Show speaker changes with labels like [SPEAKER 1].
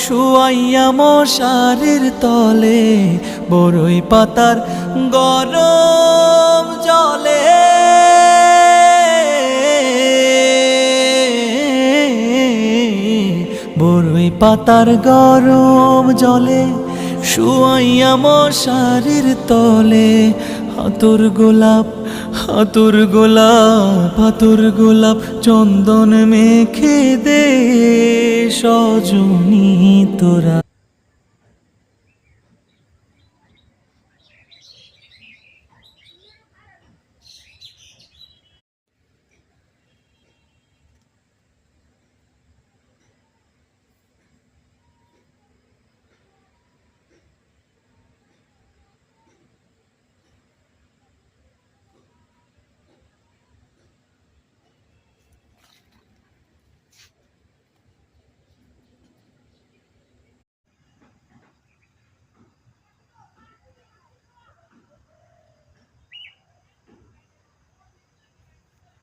[SPEAKER 1] শুয়াইয়া মশারির তলে, বরই পাতার গরম জলে। বরই পাতার গরম জলে, শুয়াইয়া মশারির তলে, হাতুর গোলাপ হাতুর গোলাপ আতর গোলাপ চন্দন মেখে দে সজনী তোরা।